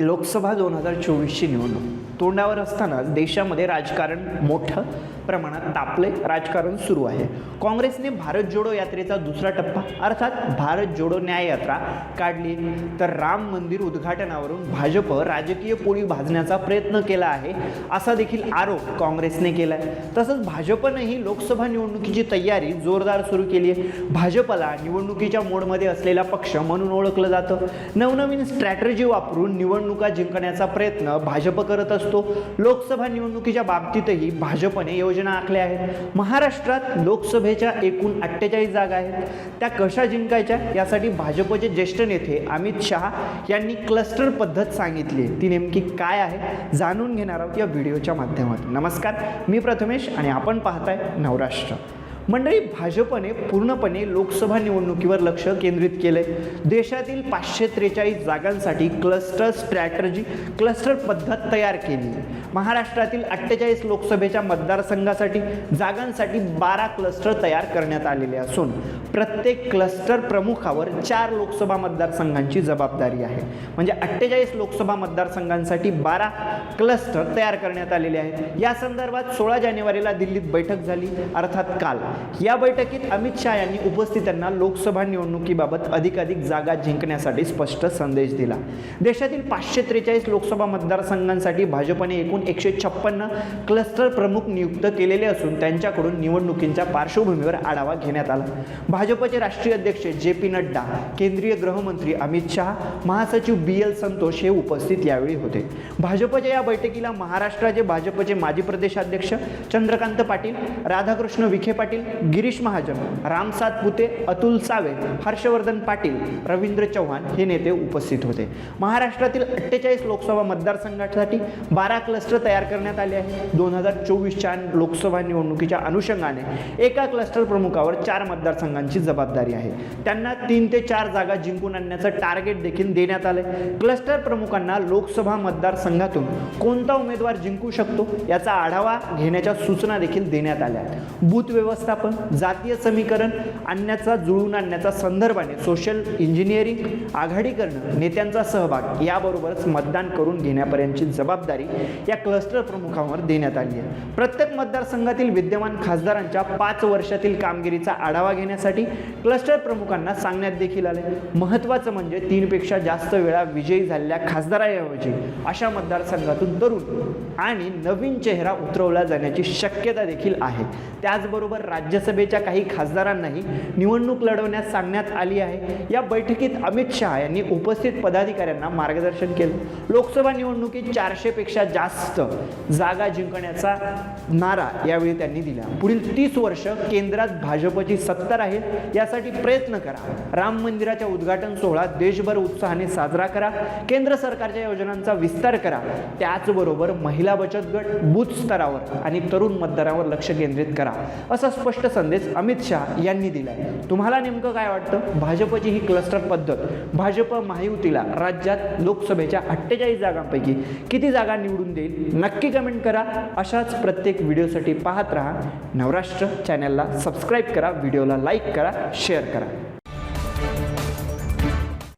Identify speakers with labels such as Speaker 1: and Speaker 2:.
Speaker 1: लोकसभा दोन हजार चोवीसची निवडणूक. तोंडावर असतानाच देशामध्ये राजकारण मोठं प्रमाणात तापले राजकारण सुरू आहे. काँग्रेसने भारत जोडो यात्रेचा दुसरा टप्पा अर्थात भारत जोडो न्याय यात्रा काढली. तर राम मंदिर उद्घाटनावरून भाजप राजकीय पोळी भाजण्याचा प्रयत्न केला आहे असा देखील आरोप काँग्रेसने केला आहे तसंच भाजपनंही लोकसभा निवडणुकीची तयारी जोरदार सुरू केली आहे. भाजपला निवडणुकीच्या मोडमध्ये असलेला पक्ष म्हणून ओळखलं जातं. नवनवीन स्ट्रॅटर्जी वापरून निवडणुका जिंकण्याचा प्रयत्न भाजप करत असतो. लोकसभा निवडणुकीच्या बाबतीतही भाजपने योजना आखल्या आहेत. महाराष्ट्रात लोकसभेच्या एकूण अठ्ठेचाळीस जागा आहेत. त्या कशा जिंकायच्या यासाठी भाजपचे ज्येष्ठ नेते अमित शहा यांनी क्लस्टर पद्धत सांगितली आहे. ती नेमकी काय आहे जाणून घेणार आहोत या व्हिडिओच्या माध्यमातून. नमस्कार मी प्रथमेश आणि आपण पाहताय नवराष्ट्र. मंडळी भाजपने पूर्णपणे लोकसभा निवडणुकीवर लक्ष केंद्रित केलंय. देशातील पाचशे त्रेचाळीस जागांसाठी क्लस्टर स्ट्रॅटर्जी क्लस्टर पद्धत तयार केली महाराष्ट्रातील अठ्ठेचाळीस लोकसभेच्या मतदारसंघासाठी जागांसाठी बारा क्लस्टर तयार करण्यात आलेले असून प्रत्येक क्लस्टर प्रमुखावर चार लोकसभा मतदारसंघांची जबाबदारी आहे. म्हणजे अठ्ठेचाळीस लोकसभा मतदारसंघांसाठी बारा क्लस्टर तयार करण्यात आलेले आहेत. या संदर्भात सोळा जानेवारीला दिल्लीत बैठक झाली अर्थात काल. या बैठकीत अमित शहा यांनी उपस्थितांना लोकसभा निवडणुकीबाबत अधिकाधिक जागा जिंकण्यासाठी स्पष्ट संदेश दिला. देशातील पाचशे त्रेचाळीस लोकसभा मतदारसंघांसाठी भाजपने एकूण एकशे छप्पन्न क्लस्टर प्रमुख नियुक्त केलेले असून त्यांच्याकडून निवडणुकींच्या पार्श्वभूमीवर आढावा घेण्यात आला. भाजपचे राष्ट्रीय अध्यक्ष जे पी नड्डा केंद्रीय गृहमंत्री अमित शहा महासचिव बी एल संतोष हे उपस्थित यावेळी होते. भाजपच्या या बैठकीला महाराष्ट्राचे भाजपचे माजी प्रदेशाध्यक्ष चंद्रकांत पाटील राधाकृष्ण विखे पाटील गिरीश महाजन राम सातपुते अतुल सावे हर्षवर्धन पाटील रवींद्र चव्हाण हे नेते उपस्थित होते. महाराष्ट्रातील अठ्ठेचाळीस लोकसभा मतदारसंघासाठी बारा क्लस्टर तयार करण्यात आले आहे दोन हजार चोवीसच्या लोकसभा निवडणुकीच्या अनुषंगाने एका क्लस्टर प्रमुखावर चार मतदारसंघांची जबाबदारी आहे. त्यांना तीन ते चार जागा जिंकून आणण्याचं टार्गेट देखील देण्यात आले क्लस्टर प्रमुखांना लोकसभा मतदारसंघातून कोणता उमेदवार जिंकू शकतो याचा आढावा घेण्याच्या सूचना देखील देण्यात आल्या बूथ बूथ व्यवस्थापन जातीय समीकरण आणण्याचा जुळवून आणण्याचा संदर्भाने सोशल इंजिनिअरिंग आघाडी करणं नेत्यांचा सहभाग याबरोबरच मतदान करून घेण्यापर्यंतची जबाबदारी या क्लस्टर प्रमुखांवर देण्यात आली आहे. प्रत्येक मतदारसंघातील विद्यमान खासदारांच्या पाच वर्षातील कामगिरीचा आढावा घेण्यासाठी क्लस्टर प्रमुखांना सांगण्यात देखील आले. महत्त्वाचं म्हणजे तीनपेक्षा जास्त वेळा विजयी झालेल्या खासदाराऐवजी अशा मतदारसंघातून तरुण आणि नवीन चेहरा उतरवला जाण्याची शक्यता देखील आहे. त्याचबरोबर राज्यसभेच्या काही खासदारांनाही निवडणूक लढवण्यास सांगण्यात आली आहे. या बैठकीत अमित शहा यांनी उपस्थित पदाधिकाऱ्यांना मार्गदर्शन केलं. लोकसभा निवडणुकीत चारशेपेक्षा जास्त जागा जिंकण्याचा नारा यावेळी त्यांनी दिला. पुढील तीस वर्ष केंद्रात भाजपची सत्ता राहील यासाठी प्रयत्न करा. राम मंदिराच्या उद्घाटन सोहळा देशभर उत्साहाने साजरा करा. केंद्र सरकारच्या योजनांचा विस्तार करा. त्याचबरोबर महिला बचत गट बूथ स्तरावर आणि तरुण मतदारावर लक्ष केंद्रित करा. असं स्पष्ट संदेश अमित शहा यांनी दिला आहे तुम्हाला नेमकं काय वाटतं? भाजपची ही क्लस्टर पद्धत भाजप महायुतीला राज्यात लोकसभेच्या अठ्ठेचाळीस जागांपैकी किती जागा निवडून देईल? नक्की कमेंट करा. अशाच प्रत्येक व्हिडिओसाठी पाहत राहा. नवराष्ट्र चॅनलला सबस्क्राईब करा. व्हिडिओला लाईक करा. शेअर करा.